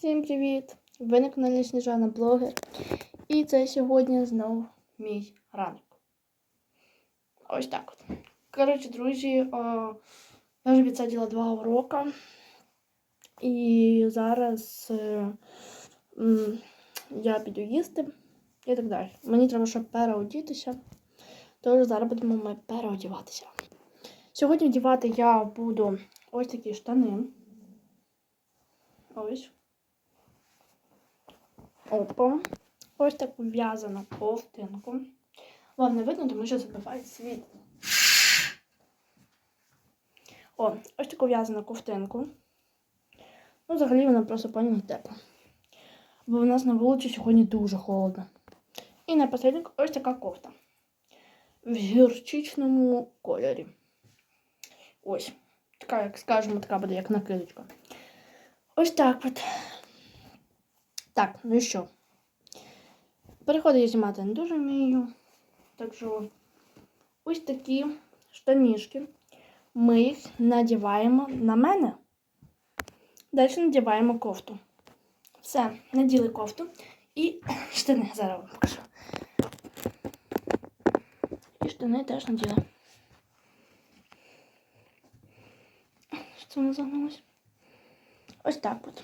Всім привіт! Ви на каналі Сніжана Блогер. І це сьогодні знову мій ранок. Ось так от. Коротше, друзі, я вже відсадила два уроки. І зараз е, я піду їсти і так далі. Мені треба, щоб переодітися. Тож зараз будемо ми переодіватися. Сьогодні вдівати я буду ось такі штани. Ось. Опа. Ось таку в'язану ковтинку. Вам не видно, тому що забиває світ. О, ось таку в'язану ковтинку. Ну, взагалі вона просто поняла тепла. Бо в нас на вулиці сьогодні дуже холодно. І напослідок ось така кофта. В гірчичному кольорі. Ось. Така, як скажемо, така буде, як накидочка. Ось так от. Так, ну і що? Переходи я знімати не дуже вмію. Так що ось такі штанішки. Ми їх надіваємо на мене. Далі надіваємо кофту. Все, наділи кофту і штани. Зараз вам покажу. І штани теж наділи. Що це загнулося? Ось так от.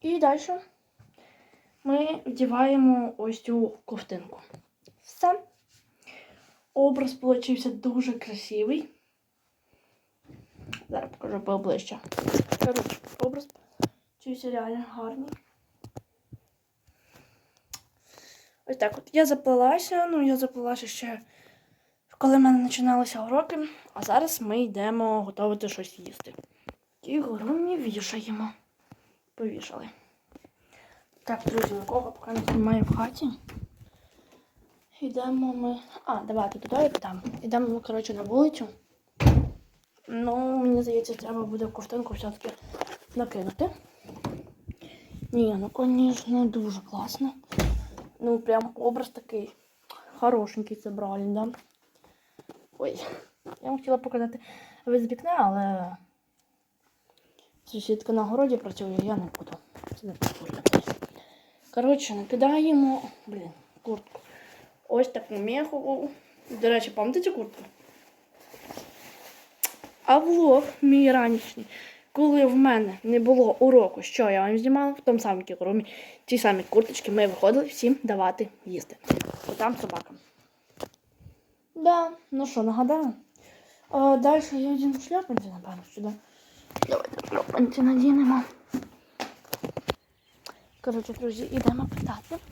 І далі ми вдіваємо ось цю ковтинку. Все. Образ получився дуже красивий. Зараз покажу поближче. Коротше, образ получився реально гарний. Ось так от. Я заплелася, ну я заплелася ще, коли в мене починалися уроки, а зараз ми йдемо готувати щось їсти. І горумі вішаємо. Повішали. Так, друзі, нікого поки не немає в хаті. Йдемо ми. А, давайте туди там. Йдемо ми, коротше, на вулицю. Ну, мені здається, треба буде ковтинку все-таки накинути. Ні, ну, звісно, дуже класно. Ну, прям образ такий хорошенький зібрали, да? Ой, я вам хотіла показати з вікна, але сусідка на городі працює, я не буду. Це не прикольно. Коротше, накидаємо, блін, куртку. Ось таку мехову. До речі, пам'ятаєте куртку? А влог мій ранішній, коли в мене не було уроку, що я вам знімала, в тому самому кігурумі, ті самі курточки, ми виходили всім давати їсти. Бо там собакам. Да, ну що, нагадаю. А, далі я одіну шляпанці, напевно, сюди. Давайте шляпанці надінемо. Коротше, друзі, йдемо питати.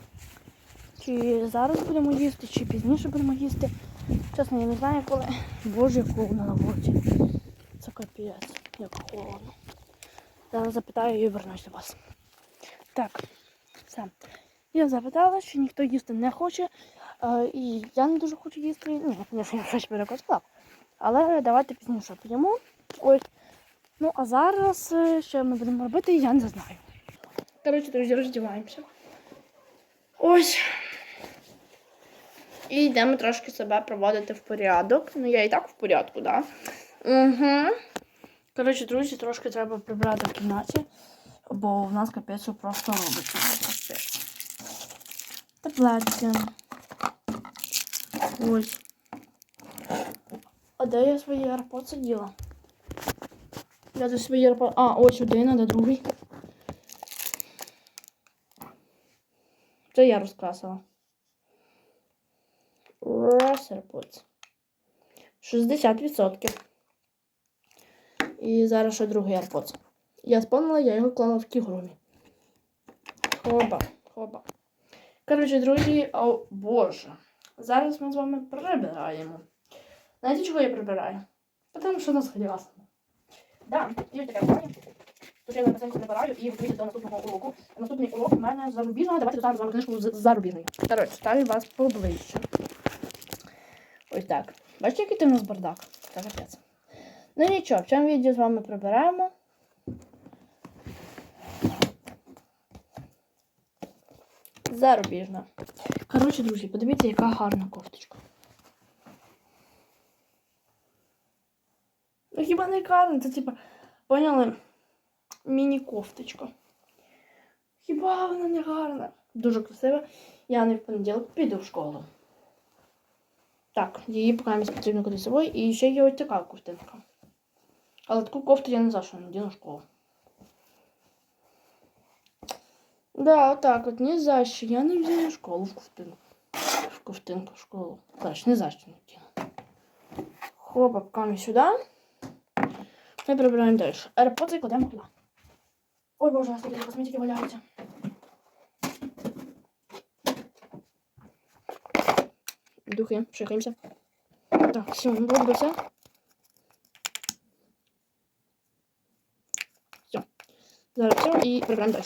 Чи зараз будемо їсти, чи пізніше будемо їсти. Чесно, я не знаю коли. Боже, як на вулиці. Це капець, як холодно. Зараз запитаю і вернусь до вас. Так, все. Я запитала, що ніхто їсти не хоче. Е, і я не дуже хочу їсти. Ні, звісно, я щось перекослав. Але давайте пізніше поїмо. Ось. Ну, а зараз, е, що ми будемо робити, я не знаю. Коротше, друзі, роздіваємося. Ось. І йдемо трошки себе проводити в порядок. Ну, я і так в порядку, так? Да? Угу. Коротше, друзі, трошки треба прибрати в кімнаті, бо в нас капець просто робиться. Таблетки. Ось. А де я свої AirPods діла? Я за свої AirPods... А, ось один, а де другий. Це я розкрасила. AirPods. 60%. І зараз ще другий AirPods. Я спомнила, я його клала в кігрумі. Хоба, хоба. Коротше, друзі, о боже. Зараз ми з вами прибираємо. Знаєте, чого я прибираю? Тому що у нас грязно. Да, і таке буває. Тут я написанку прибираю і готуюся до наступного уроку. Наступний урок у мене зарубіжного. Давайте доставимо з вами книжку з зарубіжної. Коротше, ставлю вас поближче. Ось так. Бачите, який ти в нас бардак? Це капець. Ну нічого, в цьому відео з вами прибираємо. Зарубіжна. Коротше, друзі, подивіться, яка гарна кофточка. Ну хіба не гарна? Це типа, поняли? Міні-кофточка. Хіба вона не гарна? Дуже красива. Я не в понеділок піду в школу. Так, її поки потрібно кудись собою. І ще є ось така ковтинка. Але таку кофту я не за що надіну в школу. Да, отак от, ні за що. Я не взяла в школу в ковтинку. В ковтинку в школу. Знаєш, не за що не вдіну. Хопа, поки сюди. Ми прибираємо далі. Аеропорти кладемо туди. Ой, боже, такі косметики валяються. Духи, шикаємося. Так, все, було би все. Все. Зараз все і прибираємо далі.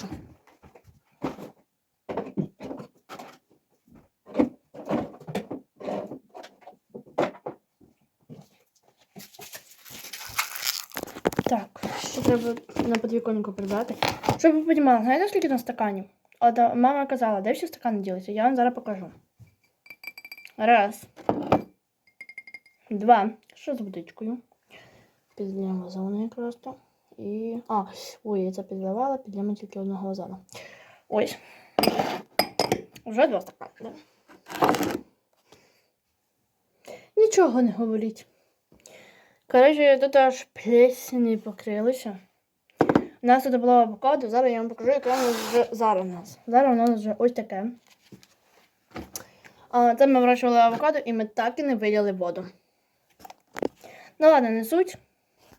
Так, треба на подвіконнику прибрати. Щоб ви розуміли, знаєте, скільки там стаканів? От мама казала, де всі стакани ділися? Я вам зараз покажу. Раз. Два. Що з водичкою? Підлємо вазони якраз то. І. А, ой, я це підливала, підлємо тільки одного вазона. Ось. Вже два стакани. Да? Нічого не говоріть. Коротше, тут аж плесені покрилися. У нас тут було авокадо, зараз я вам покажу, яке воно вже зараз у нас. Зараз воно вже ось таке. А, це ми вирощували авокадо і ми так і не вилили воду. Ну ладно, не суть.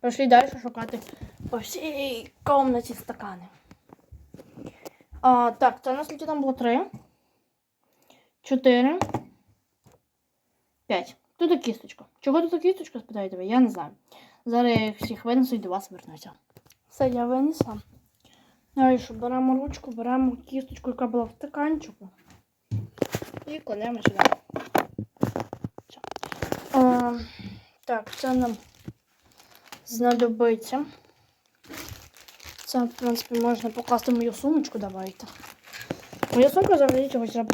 Пішли далі шукати по всій комнаті стакани. А, так, це у нас там було три. Чотири. П'ять. Тут кісточка. Чого тут кісточка, спитаєте ви? Я не знаю. Зараз я їх всіх винесу і до вас вернуся. Все, я винесла. Далі що, беремо ручку, беремо кісточку, яка була в стаканчику. І кладемо сюди. Все. А, так, це нам знадобиться. Це, в принципі, можна покласти мою сумочку, давайте. Моя сумка взагалі чогось на,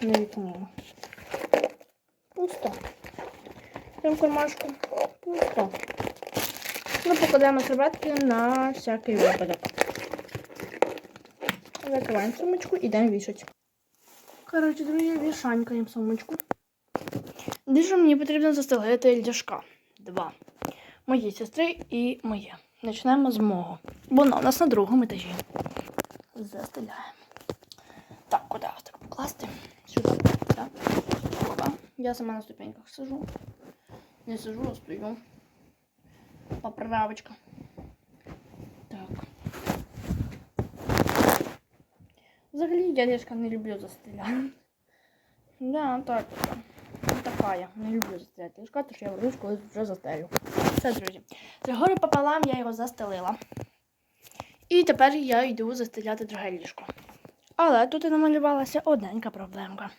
на вікно. Пусто. Там кармашку. Пусто. Ну, покладемо серветки на всякий випадок. Закриваємо сумочку і йдемо вішати. Коротше, друзі, вішанькаємо сумочку. Дуже мені потрібно застелити ляшка. Два. Моєї сестри і моє. Почнемо з мого. Воно у нас на другому етажі. Застеляємо. Так, куди ось так покласти? Я сама на ступеньках сижу. Не сижу, а стою. Поправочка. Так. Взагалі я ліжка не люблю застеляти. Да, так. Така я. Не люблю застеляти ліжка, тож я вернусь, коли вже застелю. Все, друзі. З гори пополам я його застелила. І тепер я йду застеляти друге ліжко. Але тут і намалювалася одненька проблемка.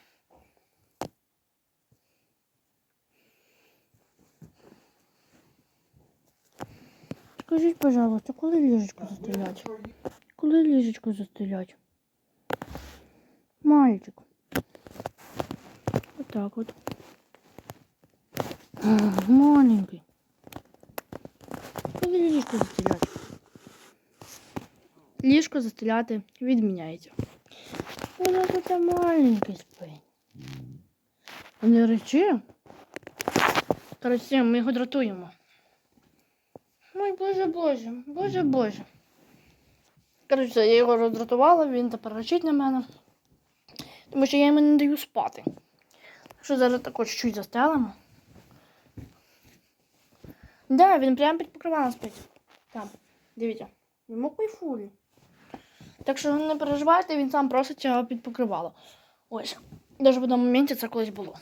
Скажіть, пожалуйста, коли ліжечко застелять? Коли ліжечко застелять? Мальчик. Отак от. Маленький. Коли ліжечко застелять? Ліжко застеляти відміняється. Вона тут маленький спить. Не речі. Коротше, ми його дратуємо. Ой, боже, боже, боже, боже. Коротше, я його роздратувала, він тепер речить на мене. Тому що я йому не даю спати. Що зараз також чуть застелимо. Да, він прямо під покривалом спить. Там, дивіться. Йому кайфулі. Так що не переживайте, він сам просить його під покривало. Ось. Даже в одному моменті це колись було.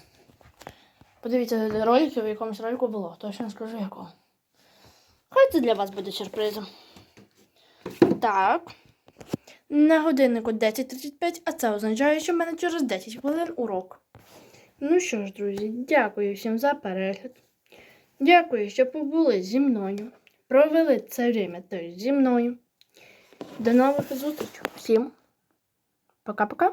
Подивіться ролики, в якомусь ролику було. Точно скажу якого. Хай це для вас буде сюрпризом. Так. На годиннику 10.35, а це означає, що в мене через 10 хвилин урок. Ну що ж, друзі, дякую всім за перегляд. Дякую, що побули зі мною. Провели це время теж зі мною. До нових зустрічей. Всім пока-пока.